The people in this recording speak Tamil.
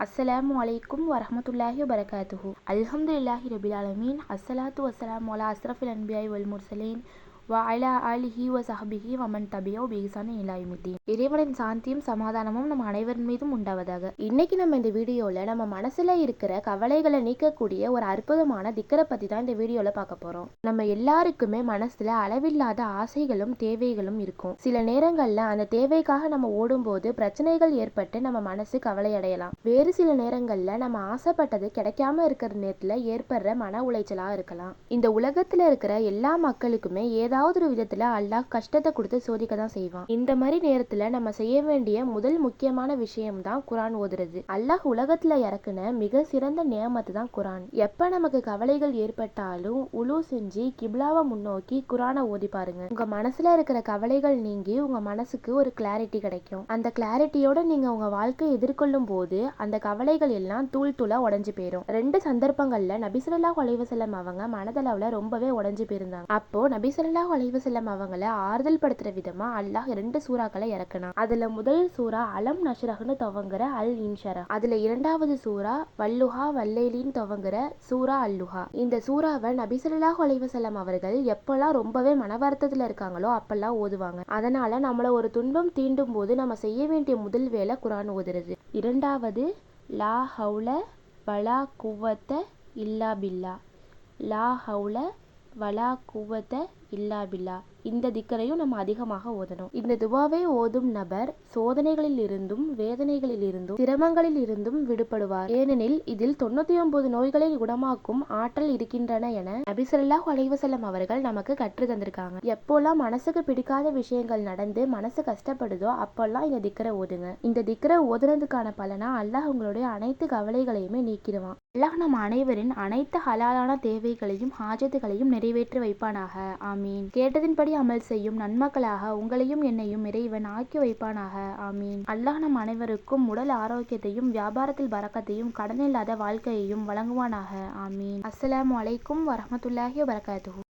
அஸ்ஸலாமு அலைக்கும் வரஹ்மத்துல்லாஹி வபரகாத்துஹு அல்ஹம்துலில்லாஹி ரபில் ஆலமீன் அஸ்ஸலாத்து வஸ்ஸலாமு அலா அஸ்ரஃபில் அன்பியாய் வல் முர்சலீன் வ அலா ஆலிஹி வ சஹபிஹி வமன் தபியோ பிஹிசான் இலாயுமுத்தீன் இறைவனின் சாந்தியும் சமாதானமும் நம்ம அனைவரின் மீதும் உண்டாவதாக. இன்னைக்கு நம்ம இந்த வீடியோல நம்ம மனசுல இருக்கிற கவலைகளை நீக்கக்கூடிய ஒரு அற்புதமான திக்கரை பத்தி தான் இந்த வீடியோல பார்க்க போறோம். நம்ம எல்லாருக்குமே மனசுல அளவில்லாத ஆசைகளும் தேவைகளும் இருக்கும். சில நேரங்கள்ல அந்த தேவைக்காக நம்ம ஓடும்போது பிரச்சனைகள் ஏற்பட்டு நம்ம மனசு கவலை அடையலாம். வேறு சில நேரங்கள்ல நம்ம ஆசைப்பட்டது கிடைக்காம இருக்கிற நேரத்துல ஏற்படுற மன உளைச்சலா இருக்கலாம். இந்த உலகத்துல இருக்கிற எல்லா மக்களுக்குமே ஏதாவது ஒரு விதத்துல அல்லாஹ் கஷ்டத்தை கொடுத்து சோதிக்க தான் செய்வான். இந்த மாதிரி நேரத்துல நம்ம செய்ய வேண்டிய முதல் முக்கியமான விஷயம் தான் குரான் ஓதுறது. அல்லாஹ் உலகத்துல இறக்குன மிக சிறந்த நியமத்து தான் குரான். எப்ப நமக்கு கவலைகள் ஏற்பட்டாலும் உழு செஞ்சு கிப்லாவை முன்னோக்கி குரானை ஓதி பாருங்க. உங்க மனசுல இருக்கிற கவலைகள் நீங்கி உங்க மனசுக்கு ஒரு கிளாரிட்டி கிடைக்கும். அந்த கிளாரிட்டியோட நீங்க உங்க வாழ்க்கையை எதிர்கொள்ளும் போது அந்த கவலைகள் எல்லாம் தூள் தூளா உடஞ்சு போயிடும் ரெண்டு சந்தர்ப்பங்கள்ல நபிசுல்லா அலைவசல்லம் அவங்க மனதளவுல ரொம்பவே உடஞ்சு போயிருந்தாங்க. அப்போ ஒலைவு செல்லம் அவங்கள ஆறுதல் படுத்துற விதமா அல்லாஹ் ரெண்டு சூறாக்களை இறக்குனான். அதுல முதல் சூறா அலம் நஷ்ரஹ்னு துவங்குற அல் இன்ஷரா அதுல இரண்டாவது சூறா வல்லுஹா வல்லேலின்னு துவங்குற சூரா அல்லுஹா. இந்த சூறாவை நபிசல்லாஹ் அலைவசல்லம் அவர்கள் எப்பெல்லாம் ரொம்பவே மனவருத்தத்தில் இருக்காங்களோ அப்பெல்லாம் ஓதுவாங்க. அதனால நம்மள ஒரு துன்பம் தீண்டும் போது நம்ம செய்ய வேண்டிய முதல் வேலை குரான் ஓதுறது. இரண்டாவது லா ஹவுல வலா குவத்த இல்லா பில்லா. லா ஹவுல வலா குவத்த இல்லா பில்லா இந்த திக்கரையும் நம்ம அதிகமாக ஓதணும். இந்த துவாவை ஓதும் நபர் சோதனைகளில் இருந்தும் வேதனைகளில் இருந்தும் சிரமங்களில் இருந்தும் விடுபடுவார். ஏனெனில் இதில் தொண்ணூத்தி ஒன்பது நோய்களை குணமாக்கும் ஆற்றல் இருக்கின்றன என நபிசல்லாஹ் அலைவசல்லம் அவர்கள் நமக்கு கற்று தந்திருக்காங்க. எப்போல்லாம் மனசுக்கு பிடிக்காத விஷயங்கள் நடந்து மனசு கஷ்டப்படுதோ அப்போல்லாம் இந்த திக்கரை ஓதுங்க. இந்த திக்கரை ஓதுனதுக்கான பலனா அல்லாஹ் உங்களுடைய அனைத்து கவலைகளையுமே நீக்கிடுவான். அல்லாஹ் நம் அனைவரின் அனைத்து ஹலாலான தேவைகளையும் ஹாஜத்துகளையும் நிறைவேற்றி வைப்பானாக. ஆமீன். கேட்டதின்படி அமல் செய்யும் நன்மக்களாக உங்களையும் என்னையும் இறைவன் ஆக்கி வைப்பானாக. ஆமீன். அல்லாஹ் நம் அனைவருக்கும் உடல் ஆரோக்கியத்தையும் வியாபாரத்தில் பறக்கத்தையும் கடனில்லாத வாழ்க்கையையும் வழங்குவானாக. ஆமீன். அஸ்லாம் வலைக்கும் வரமத்துல்லாஹி வரகாத்து